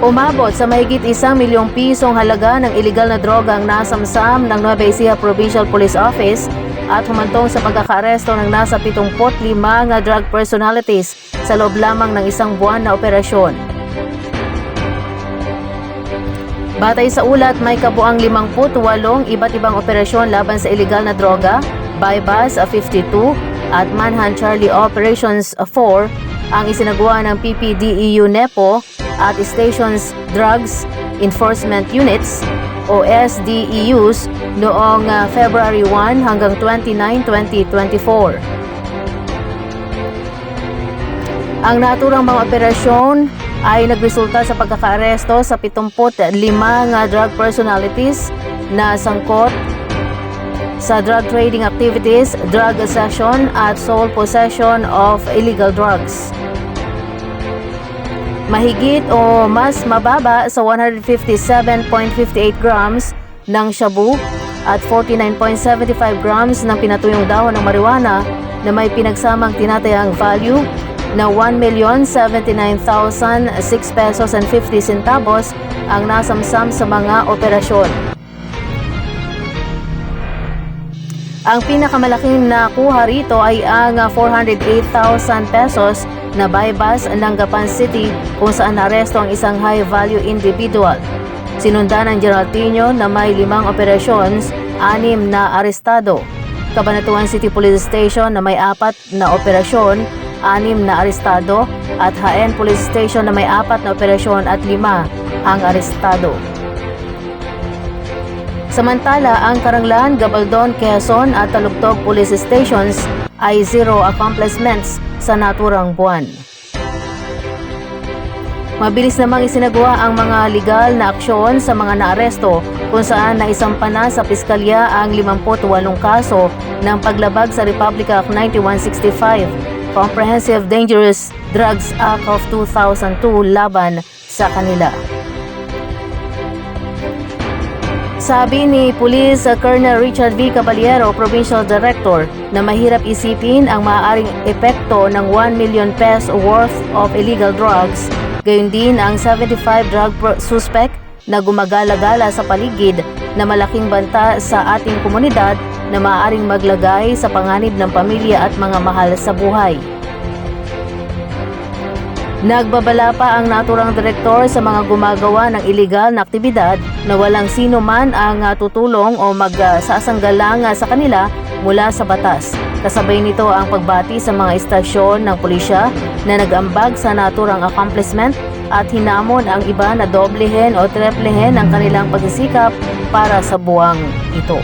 Umabot sa mahigit isang milyong pisong halaga ng iligal na droga ang nasamsam ng Nueva Ecija Provincial Police Office at humantong sa pagkakaaresto ng nasa 75 nga drug personalities sa loob lamang ng isang buwan na operasyon. Batay sa ulat, may kabuang 58 iba't ibang operasyon laban sa iligal na droga, bypass 52 at Manhunt Charlie Operations 4 ang isinagawa ng PPDEU NEPO at Stations Drugs Enforcement Units o SDEUs noong ah, February 1 hanggang 29, 2024. Ang naturang mga operasyon ay nagresulta sa pagkakaaresto sa 75 nga drug personalities na sangkot sa drug trading activities, drug possession at sole possession of illegal drugs. Mahigit o mas mababa sa 157.58 grams ng shabu at 49.75 grams ng pinatuyong dahon ng marijuana na may pinagsamang tinatayang value na 1,079,006 pesos and 50 centavos ang nasamsam sa mga operasyon. Ang pinakamalaking nakuha rito ay ang ah, 408,000 pesos na bypass ng Gapan City kung saan naresto ang isang high-value individual. Sinundan ng General Tino na may limang operations, anim na arestado. Cabanatuan City Police Station na may apat na operasyon, anim na arestado at HN Police Station na may apat na operasyon at lima ang arestado. Samantala, ang Karanglan, Gabaldon, Quezon at Talugtog Police Stations ay zero accomplishments sa naturang buwan. Mabilis namang isinagawa ang mga legal na aksyon sa mga naaresto kung saan naisampa na sa piskalya ang 58 kaso ng paglabag sa Republic Act 9165, Comprehensive Dangerous Drugs Act of 2002 laban sa kanila. Sabi ni Police Colonel Richard V. Caballero, Provincial Director, na mahirap isipin ang maaaring epekto ng 1 million peso worth of illegal drugs, gayon din ang 75 drug suspect na gumagala-gala sa paligid na malaking banta sa ating komunidad na maaaring maglagay sa panganib ng pamilya at mga mahal sa buhay. Nagbabala pa ang naturang direktor sa mga gumagawa ng iligal na aktibidad na walang sino man ang ah, tutulong o magsasanggalang sa kanila mula sa batas. Kasabay nito ang pagbati sa mga istasyon ng pulisya na nag-ambag sa naturang accomplishment at hinamon ang iba na doblehin o triplehin ang kanilang pagsisikap para sa buwang ito.